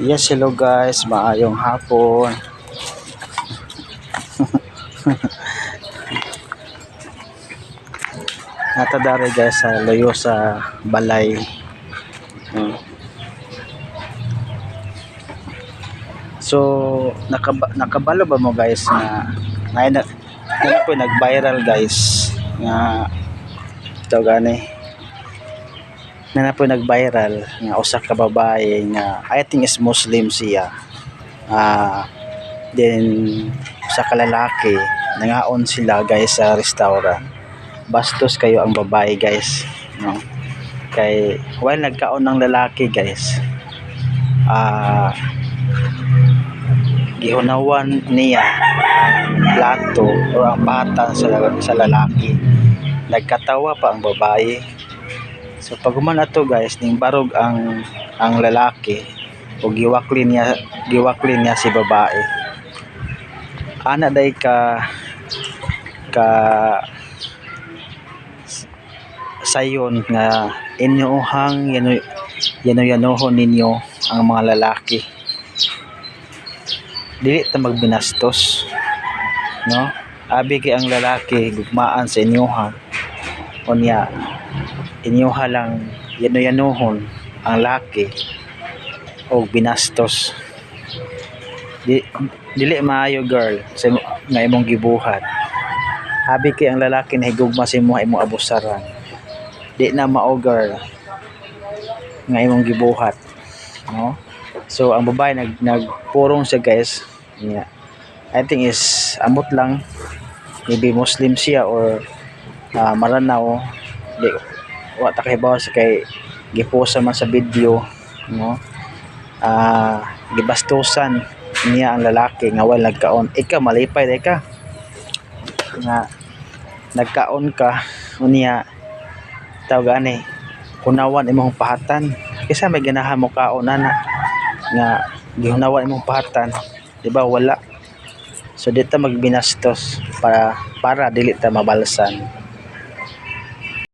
Yes, hello guys. Maayong hapon. Natadari guys sa layo sa balay. Hmm. So, nakaba nakabalo ba mo guys na na na, na po nag-viral guys nga ito gani na na po nag-viral nga usa ka babae nga I think is Muslim siya. Ah then sa kalalaki nangaon sila guys sa restaurant. Bastos kayo ang babae guys no? Kay while nagkaon ng lalaki guys ah gihunawan niya ang plato o ang pata sa, sa lalaki. Nagkatawa pa ang babae So pag human ato guys, ning barog ang ang lalaki o giwakli niya giwakli niya si babae. Ana day ka ka sayon nga inyuhang yano yano yanohon ninyo ang mga lalaki. Dili ta magbinastos. No? Abi kay ang lalaki gugmaan sa inyuhan. Unya, inyuha lang yano-yanuhon ang laki o binastos. Di, dili maayo girl sa nga imong gibuhat. Habi kay ang lalaki na higugma sa imong imong abusaran. Di na mao girl nga imong gibuhat no? So ang babae nag nagpurong siya guys. Yeah. I think is amot lang. Maybe Muslim siya or uh, Maranaw. Di wa ta kay sa kay gipost man sa video no? Ah gibastusan niya ang lalaki nga wala nagkaon. Ikaw malipay day ka nga nagkaon ka unya tawag ani kunawan imong pahatan. Kisa may ganahan mo kaon ana nga gihunawan imong pahatan di ba? Wala. So dito magbinastos para para dili ta mabalsan